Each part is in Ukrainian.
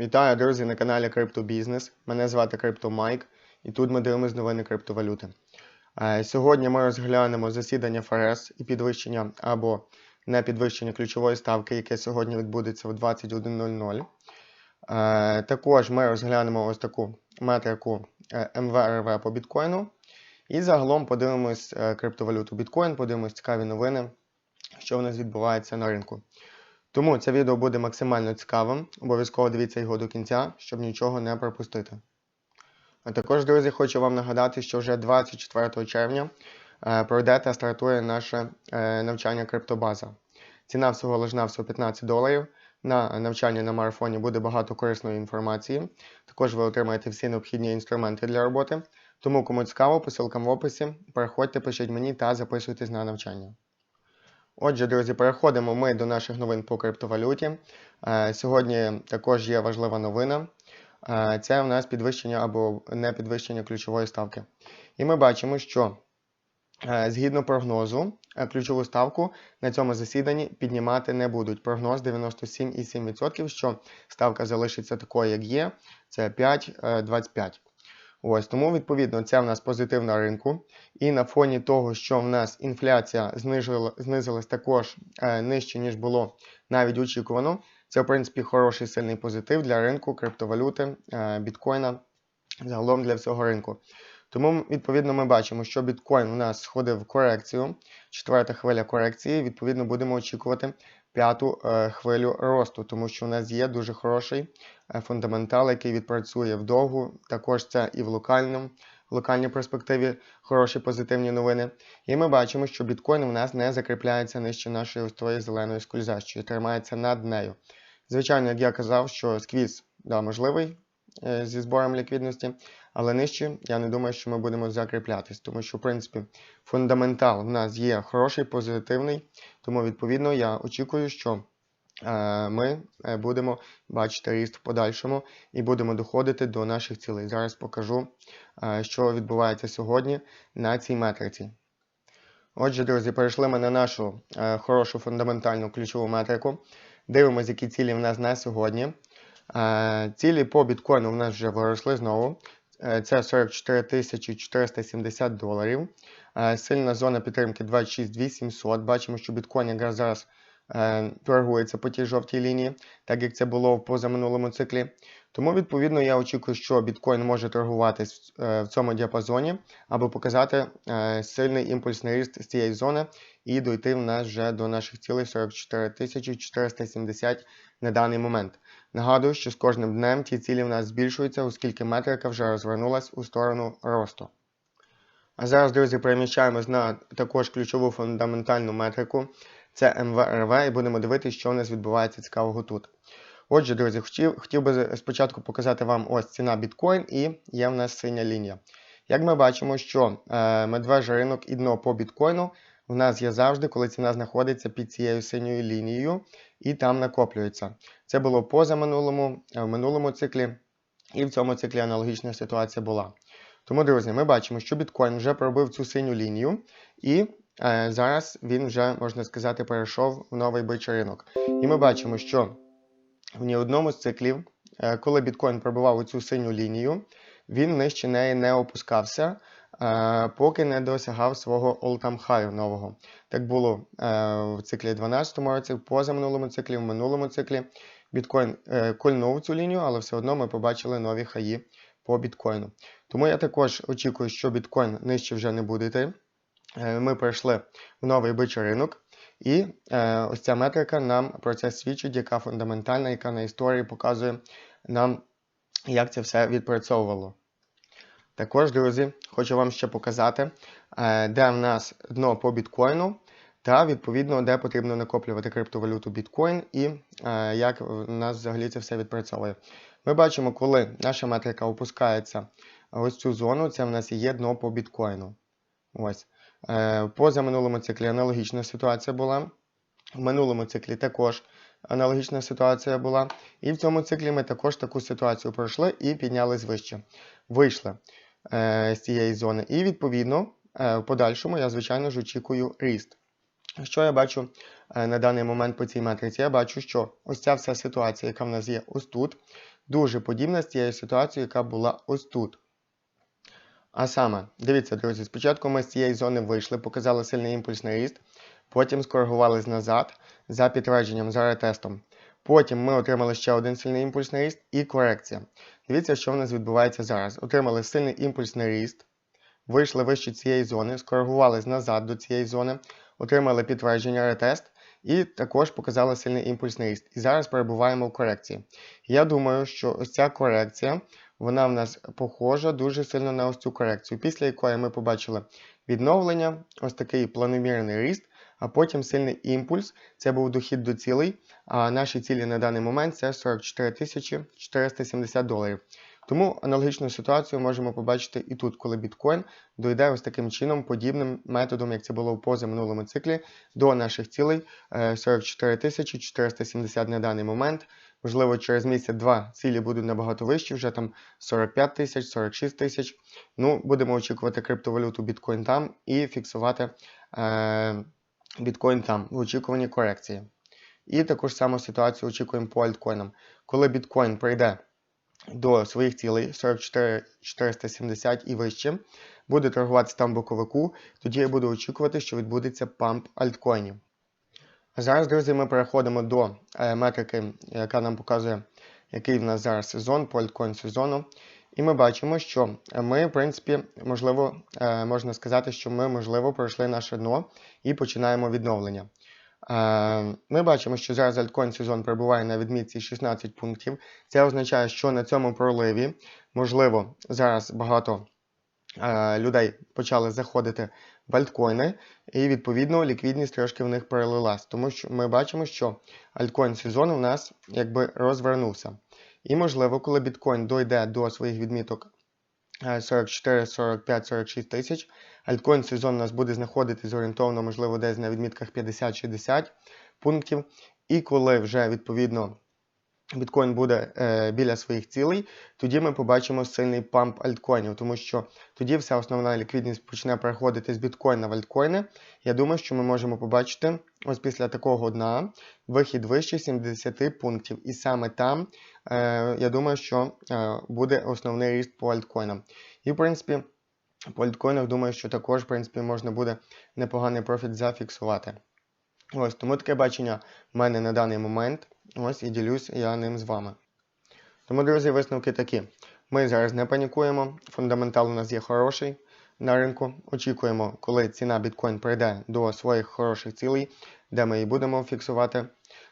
Вітаю, друзі, на каналі Криптобізнес. Мене звати CryptoMike, і тут ми дивимося новини криптовалюти. Е, Сьогодні ми розглянемо засідання ФРС і підвищення або не підвищення ключової ставки, яке сьогодні відбудеться в 21.00. Е, Також ми розглянемо ось таку метрику е, МВРВ по біткоїну. І загалом подивимось криптовалюту біткоін, подивимось цікаві новини, що в нас відбувається на ринку. Тому це відео буде максимально цікавим. Обов'язково дивіться його до кінця, щоб нічого не пропустити. А також, друзі, хочу вам нагадати, що вже 24 червня е, пройде та стартує наше е, навчання криптобаза. Ціна всього лиш навсього 15 доларів. На навчанні на марафоні буде багато корисної інформації. Також ви отримаєте всі необхідні інструменти для роботи. Тому, кому цікаво, посилкам в описі. Переходьте, пишіть мені та записуйтесь на навчання. Отже, друзі, переходимо ми до наших новин по криптовалюті. Е, Сьогодні також є важлива новина. Е, Це у нас підвищення або не підвищення ключової ставки. І ми бачимо, що е, згідно прогнозу, ключову ставку на цьому засіданні піднімати не будуть. Прогноз 97,7%, що ставка залишиться такою, як є. Це 5,25. Ось тому, відповідно, це в нас позитив на ринку. І на фоні того, що в нас інфляція знижила, знизилась також е, нижче, ніж було навіть очікувано. Це, в принципі, хороший сильний позитив для ринку, криптовалюти, е, біткоїна, загалом для всього ринку. Тому, відповідно, ми бачимо, що біткоін у нас сходив в корекцію, четверта хвиля корекції. Відповідно, будемо очікувати п'яту е, хвилю росту, тому що у нас є дуже хороший е, фундаментал, який відпрацює вдовгу. Також це і в локальному, локальній перспективі хороші позитивні новини. І ми бачимо, що біткоін у нас не закріпляється нижче нашої ось тої зеленої скользящої, тримається над нею. Звичайно, як я казав, що сквіз да, можливий е, зі збором ліквідності, але нижче я не думаю, що ми будемо закріплятись, тому що, в принципі, фундаментал в нас є хороший, позитивний, тому, відповідно, я очікую, що е, ми е, будемо бачити ріст в подальшому і будемо доходити до наших цілей. Зараз покажу, е, що відбувається сьогодні на цій метриці. Отже, друзі, перейшли ми на нашу хорошу фундаментальну ключову метрику. Дивимося, які цілі в нас на сьогодні. Цілі по біткоїну в нас вже виросли знову. Е, Це 44 470 доларів. Е, Сильна зона підтримки 26 800. Бачимо, що біткоін якраз зараз е, торгується по тій жовтій лінії, так як це було в позаминулому циклі. Тому, відповідно, я очікую, що біткоін може торгуватись е, в цьому діапазоні, або показати е, сильний імпульсний ріст з цієї зони і дойти в нас вже до наших цілей 44 470 на даний момент. Нагадую, що з кожним днем ті цілі в нас збільшуються, оскільки метрика вже розвернулась у сторону росту. А зараз, друзі, переміщаємось на також ключову фундаментальну метрику. Це МВРВ, і будемо дивитися, що у нас відбувається цікавого тут. Отже, друзі, хотів, хотів би спочатку показати вам ось ціна біткоін і є в нас синя лінія. Як ми бачимо, що е, медвежий ринок і дно по біткоїну в нас є завжди, коли ціна знаходиться під цією синьою лінією і там накоплюється. Це було позаминулому, е, в минулому циклі, і в цьому циклі аналогічна ситуація була. Тому, друзі, ми бачимо, що біткоін вже пробив цю синю лінію, і е, зараз він вже, можна сказати, перейшов в новий бичий ринок. І ми бачимо, що в ні одному з циклів, е, коли біткоін пробивав цю синю лінію, він нижче неї не опускався, поки не досягав свого all-time high нового. Так було е, в циклі 12 році, в позаминулому циклі, в минулому циклі. Біткоін е, кольнув цю лінію, але все одно ми побачили нові хаї по біткоїну. Тому я також очікую, що біткоін нижче вже не буде йти. Е, Ми перейшли в новий бичий ринок. І е, ось ця метрика нам про це свідчить, яка фундаментальна, яка на історії показує нам, як це все відпрацьовувало. Також, друзі, хочу вам ще показати, е, де в нас дно по біткоїну, та відповідно, де потрібно накоплювати криптовалюту біткоін і е, як в нас взагалі це все відпрацьовує. Ми бачимо, коли наша метрика опускається ось цю зону, це в нас є дно по біткоїну. Ось. Е, Поза минулому циклі аналогічна ситуація була. В минулому циклі також аналогічна ситуація була. І в цьому циклі ми також таку ситуацію пройшли і піднялись вище. Вийшли з цієї зони. І відповідно, е, в подальшому я, звичайно ж, очікую ріст. Що я бачу е, на даний момент по цій метриці? Я бачу, що ось ця вся ситуація, яка в нас є ось тут, дуже подібна з тією ситуацією, яка була ось тут. А саме, дивіться, друзі, спочатку ми з цієї зони вийшли, показали сильний імпульсний ріст, потім скоригувались назад за підтвердженням, за ретестом. Потім ми отримали ще один сильний імпульсний ріст і корекція. Дивіться, що в нас відбувається зараз. Отримали сильний імпульсний ріст, вийшли вище цієї зони, скоригувались назад до цієї зони, отримали підтвердження ретест і також показали сильний імпульсний ріст. І зараз перебуваємо в корекції. Я думаю, що ось ця корекція, вона в нас похожа дуже сильно на ось цю корекцію, після якої ми побачили відновлення, ось такий планомірний ріст, а потім сильний імпульс. Це був дохід до цілей. А наші цілі на даний момент це 44 470 доларів. Тому аналогічну ситуацію можемо побачити і тут, коли біткоін дойде ось таким чином, подібним методом, як це було в позаминулому циклі, до наших цілей е, 44 470 на даний момент. Можливо, через місяць-два цілі будуть набагато вищі, вже там 45 тисяч, 46 тисяч. Ну, будемо очікувати криптовалюту біткоін там і фіксувати е, біткоін там в очікуванні корекції. І таку ж саму ситуацію очікуємо по альткоїнам. Коли біткоін прийде до своїх цілей 44 470 і вище, буде торгуватися там боковику, тоді я буду очікувати, що відбудеться памп альткоїнів. А зараз, друзі, ми переходимо до е, метрики, яка нам показує, який в нас зараз сезон по альткоін сезону. І ми бачимо, що ми, в принципі, можливо, е, можна сказати, що ми, можливо, пройшли наше дно і починаємо відновлення. Е, Ми бачимо, що зараз альткоін сезон перебуває на відмітці 16 пунктів. Це означає, що на цьому проливі, можливо, зараз багато е, людей почали заходити в альткоїни, і відповідно ліквідність трошки в них перелилась. Тому що ми бачимо, що альткоін сезон у нас якби розвернувся. І можливо, коли біткоін дойде до своїх відміток е, 44, 45, 46 тисяч, альткоін сезон у нас буде знаходитись орієнтовно, можливо, десь на відмітках 50-60 пунктів. І коли вже відповідно біткоін буде е, біля своїх цілей, тоді ми побачимо сильний памп альткоїнів, тому що тоді вся основна ліквідність почне переходити з біткоїна в альткоїни. Я думаю, що ми можемо побачити ось після такого дна вихід вище 70 пунктів. І саме там, е, я думаю, що е, буде основний ріст по альткоїнам. І, в принципі, по альткоїнах думаю, що також, в принципі, можна буде непоганий профіт зафіксувати. Ось, тому таке бачення в мене на даний момент. Ось і ділюсь я ним з вами. Тому, друзі, висновки такі. Ми зараз не панікуємо. Фундаментал у нас є хороший на ринку. Очікуємо, коли ціна біткоін прийде до своїх хороших цілей, де ми її будемо фіксувати.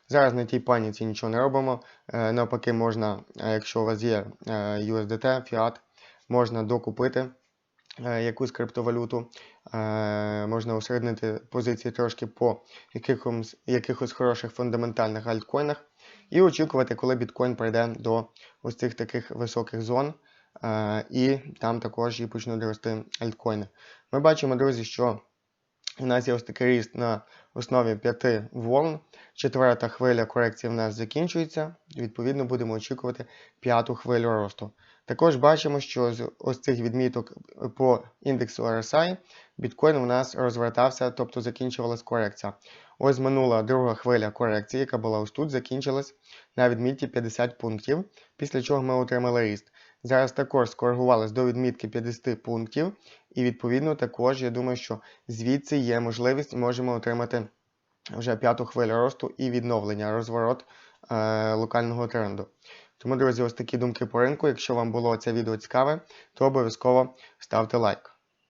Зараз на тій паніці нічого не робимо. Е, навпаки, можна, е, якщо у вас є е, USDT, Fiat, можна докупити якусь криптовалюту, е, можна усереднити позиції трошки по якихось, якихось хороших фундаментальних альткоїнах і очікувати, коли біткоін прийде до ось цих таких високих зон, е, і там також і почнуть рости альткоїни. Ми бачимо, друзі, що у нас є ось такий ріст на основі п'яти волн. Четверта хвиля корекції в нас закінчується. Відповідно, будемо очікувати п'яту хвилю росту. Також бачимо, що з ось цих відміток по індексу RSI біткоін у нас розвертався, тобто закінчувалась корекція. Ось минула друга хвиля корекції, яка була ось тут, закінчилась на відмітці 50 пунктів, після чого ми отримали ріст. Зараз також скоригувалась до відмітки 50 пунктів, і відповідно також я думаю, що звідси є можливість, можемо отримати вже п'яту хвилю росту і відновлення, розворот е, локального тренду. Тому, друзі, ось такі думки по ринку. Якщо вам було це відео цікаве, то обов'язково ставте лайк.